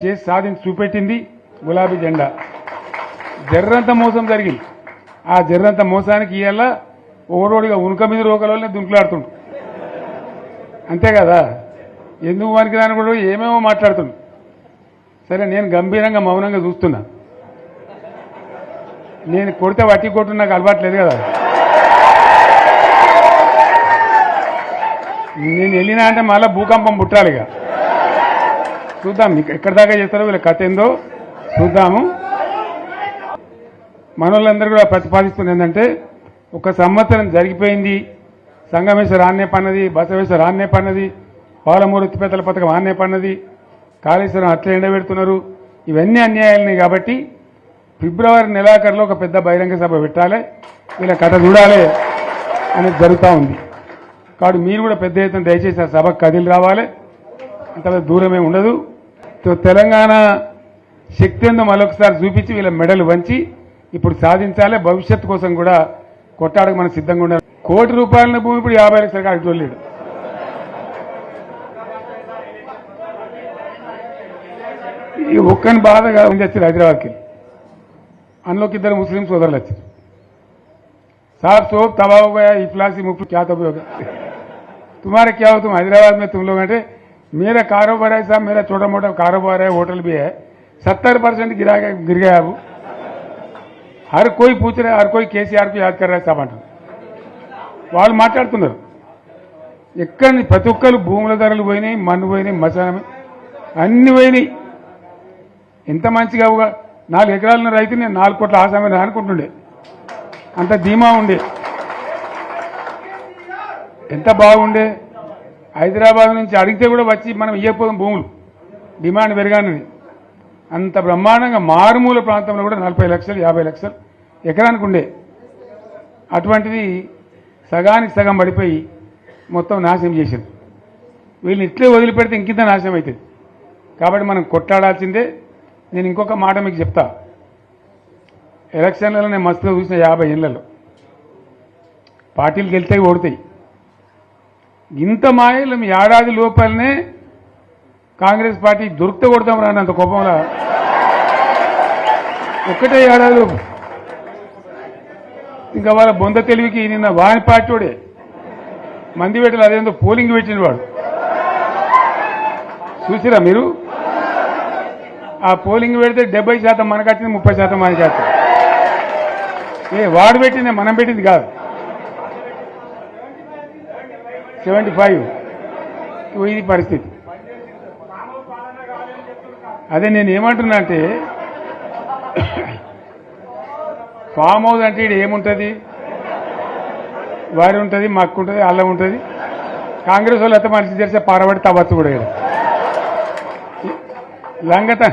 చేసి సాధించి చూపెట్టింది గులాబీ జెండా. జర్రంత మోసం జరిగింది. ఆ జర్రంత మోసానికి ఇవాళ ఓరోడిగా ఉనుక మీద రోకలనే దుంకులాడుతుండు. అంతే కదా? ఎందుకు వానికి దాని కూడా ఏమేమో మాట్లాడుతుండు. సరే నేను గంభీరంగా మౌనంగా చూస్తున్నా. నేను కొడితే వట్టి కొట్టు నాకు అలవాట్లేదు కదా? నేను వెళ్ళినా అంటే మళ్ళీ భూకంపం పుట్టాలి ఇక చూద్దాం మీకు ఎక్కడి దాకా చేస్తారో వీళ్ళ కథ ఏందో చూద్దాము. మనోళ్ళందరూ కూడా ప్రతిపాదిస్తుంది ఏంటంటే ఒక సంవత్సరం జరిగిపోయింది సంగమేశ్వర ఆన్నే పన్నది బసవేశ్వర ఆన్నే పన్నది పాలమూరుత్తిపేతల పథకం ఆన్నే పన్నది కాళేశ్వరం అట్లా ఎండబెడుతున్నారు. ఇవన్నీ అన్యాయాలని కాబట్టి ఫిబ్రవరి నెలాఖరులో ఒక పెద్ద బహిరంగ సభ పెట్టాలి వీళ్ళ కథ చూడాలి అనేది జరుగుతూ ఉంది. కాబట్టి మీరు కూడా పెద్ద ఎత్తున దయచేసి ఆ సభకు కదిలి రావాలి. అంత దూరమే ఉండదు. తెలంగాణ శక్తి ఏందో మరొకసారి చూపించి వీళ్ళ మెడలు వంచి ఇప్పుడు సాధించాలి భవిష్యత్తు కోసం కూడా కొట్టాడకు మనం సిద్ధంగా ఉండాలి కోటి రూపాయల భూమి ఇప్పుడు యాభై లక్షల కాడికి వెళ్ళాడు ఈ ఒక్కని బాధగా ఉంది వచ్చారు హైదరాబాద్కి అందులోకి ఇద్దరు ముస్లిం సోదరులు వచ్చారు साहब सोप तबाह हो गया इफलासी मुफ्त क्या तबाह हो गया तुम्हारा क्या हो तुम हैदराबाद में तुम लोग हैं मेरा कारोबार है साहब मेरा छोटा मोटा कारोबार है होटल भी है सत्तर परसेंट गिरा गया गिर गया अब हर कोई पूछ रहा है हर कोई కేసీఆర్ కు యాద్ कर रहा है साहब అంటారు వాళ్ళు మాట్లాడుతున్నారు ఎక్కడ ని- ప్రతి ఒక్కరు భూముల ధరలు పోయినాయి మన్ను పోయినాయి మసానం అన్ని పోయినాయి ఎంత మంచిగా ఒక నాలుగు ఎకరాల రైతు నేను నాలుగు కోట్ల ఆసామని అనుకుంటుండే అంత ధీమా ఉండే ఎంత బాగుండే హైదరాబాద్ నుంచి అడిగితే కూడా వచ్చి మనం ఇవ్వకపోదాం భూములు. డిమాండ్ పెరగానని అంత బ్రహ్మాండంగా మారుమూల ప్రాంతంలో కూడా నలభై లక్షలు యాభై లక్షలు ఎకరానికి ఉండే. అటువంటిది సగానికి సగం పడిపోయి మొత్తం నాశనం చేసింది. వీళ్ళని ఇట్లే వదిలిపెడితే ఇంకింత నాశనం అవుతుంది కాబట్టి మనం కొట్లాడాల్సిందే. నేను ఇంకొక మాట మీకు చెప్తా. ఎలక్షన్లలో నేను మస్తుగా చూసిన యాభై ఏళ్ళలో పార్టీలు గెలితే ఓడతాయి. ఇంత మాయలు మీ ఏడాది లోపలనే కాంగ్రెస్ పార్టీ దొరికితే కొడతాం రాని అంత కోపంలో? ఒక్కటే ఏడాది ఇంకా వాళ్ళ బొంద తెలివికి నిన్న వాని పార్టీడే మంది పెట్టలు అదేందో పోలింగ్ పెట్టిన వాడు. చూసిరా మీరు? ఆ పోలింగ్ పెడితే డెబ్బై శాతం మనకు వచ్చింది ముప్పై శాతం మనకి వచ్చింది ఏ వాడు పెట్టిందే మనం పెట్టింది కాదు. Seventy five. ఇది పరిస్థితి. అదే నేను ఏమంటున్నా అంటే ఫామ్ హౌస్ అంటే ఇక్కడ ఏముంటుంది? వారి ఉంటుంది మక్కు ఉంటుంది అల్లం ఉంటుంది. కాంగ్రెస్ వాళ్ళు అయితే మనిషి తెరిస్తే పారబడి తవ్వచ్చు కూడా ఇక్కడ లంగత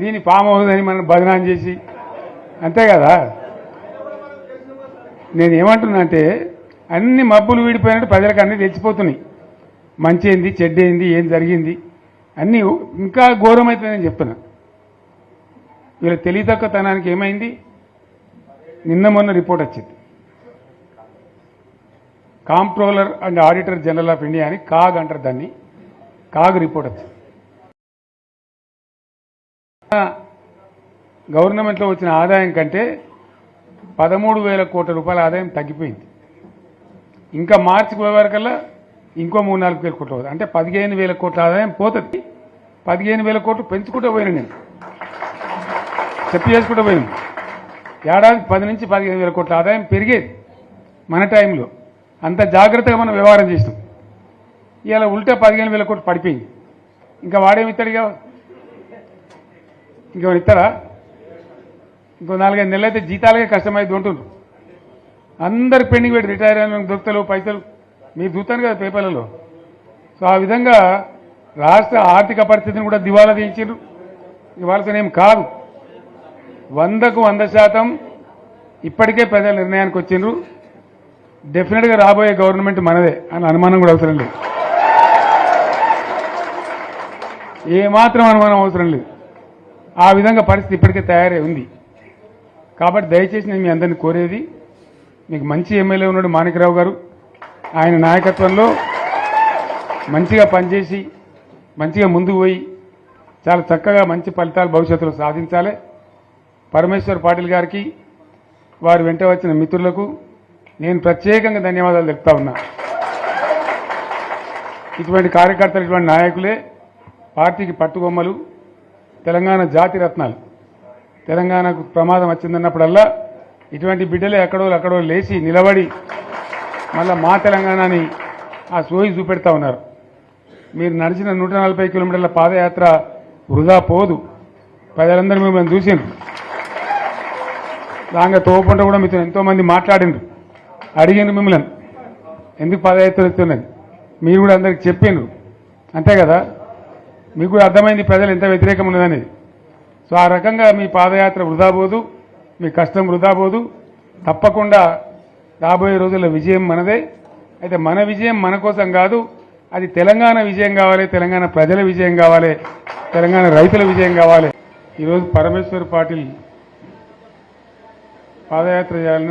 దీని ఫామ్ హౌస్ అని మనం బదనాం చేసి అంతే కదా? నేను ఏమంటున్నా అంటే అన్ని మబ్బులు వీడిపోయినట్టు ప్రజలకు అన్నీ తెలిసిపోతున్నాయి మంచి ఏంది చెడ్డ ఏంది ఏం జరిగింది? అన్నీ ఇంకా ఘోరమవుతుందని చెప్తున్నా. వీళ్ళ తెలియతక్కతనానికి ఏమైంది? నిన్న మొన్న రిపోర్ట్ వచ్చింది. Comptroller and auditor general of India అని కాగ్ అంటారు దాన్ని. కాగ్ రిపోర్ట్ వచ్చింది. గవర్నమెంట్లో వచ్చిన ఆదాయం కంటే పదమూడు వేల కోట్ల రూపాయల ఆదాయం తగ్గిపోయింది. ఇంకా మార్చికి వరకల్లా ఇంకో మూడు నాలుగు వేల కోట్లు అవుతుంది అంటే పదిహేను వేల కోట్ల ఆదాయం పోతుంది. పదిహేను వేల కోట్లు పెంచుకుంటూ పోయినా నేను. చెప్పి చేసుకుంటూ పోయింది ఏడాది పది నుంచి పదిహేను వేల కోట్ల ఆదాయం పెరిగేది మన టైంలో. అంత జాగ్రత్తగా మనం వ్యవహారం చేసినాం. ఇవాళ ఉల్టా పదిహేను వేల కోట్లు పడిపోయింది. ఇంకా వాడేమి ఇస్తాడుగా ఇంకేమైనా ఇస్తారా ఇంకో నాలుగైదు నెలలు అయితే జీతాలకే కష్టమైంది ఉంటుండ్రు. అందరు పెండింగ్ పెట్టి రిటైర్ అయిన దొరుకుతలు పైసలు. మీరు చూస్తాను కదా పేపర్లలో. సో ఆ విధంగా రాష్ట్ర ఆర్థిక పరిస్థితిని కూడా దివాలా తీయించారు ఇవాళతోనేం కాదు. వందకు వంద శాతం ఇప్పటికే ప్రజల నిర్ణయానికి వచ్చిండ్రు. డెఫినెట్గా రాబోయే గవర్నమెంట్ మనదే అని అనుమానం కూడా అవసరం లేదు. ఏమాత్రం అనుమానం అవసరం లేదు. ఆ విధంగా పరిస్థితి ఇప్పటికే తయారై ఉంది. కాబట్టి దయచేసి నేను మీ అందరిని కోరేది మీకు మంచి ఎమ్మెల్యే ఉన్నాడు మాణికరావు గారు. ఆయన నాయకత్వంలో మంచిగా పనిచేసి మంచిగా ముందుకు పోయి చాలా చక్కగా మంచి ఫలితాలు భవిష్యత్తులో సాధించాలి. పరమేశ్వర్ పాటిల్ గారికి వారి వెంట వచ్చిన మిత్రులకు నేను ప్రత్యేకంగా ధన్యవాదాలు చెప్తా ఉన్నా. ఇటువంటి కార్యకర్తలు ఇటువంటి నాయకులే పార్టీకి పట్టుకొమ్మలు తెలంగాణ జాతి రత్నాలు. తెలంగాణకు ప్రమాదం వచ్చిందన్నప్పుడల్లా ఇటువంటి బిడ్డలు ఎక్కడో అక్కడో లేచి నిలబడి మళ్ళీ మా తెలంగాణని ఆ సోయి చూపెడతా ఉన్నారు. మీరు నడిచిన నూట నలభై కిలోమీటర్ల పాదయాత్ర వృధా పోదు. ప్రజలందరూ మిమ్మల్ని చూసిండ్రు. దాంగా తోపుంట కూడా మీతో ఎంతోమంది మాట్లాడిండ్రు. అడిగిండ్రు మిమ్మల్ని. ఎందుకు పాదయాత్ర వెళ్తున్నది మీరు కూడా అందరికి చెప్పిండ్రు అంతే కదా? మీకు కూడా అర్థమైంది ప్రజలు ఎంత వ్యతిరేకం ఉన్నదనేది. సో ఆ రకంగా మీ పాదయాత్ర వృధా పోదు. మీ కష్టం వృధా పోదు. తప్పకుండా రాబోయే రోజుల్లో విజయం మనదే. అయితే మన విజయం మన కోసం కాదు అది తెలంగాణ విజయం కావాలి తెలంగాణ ప్రజల విజయం కావాలి తెలంగాణ రైతుల విజయం కావాలి. ఈరోజు పరమేశ్వర్ పాటిల్ పాదయాత్ర చేయాలని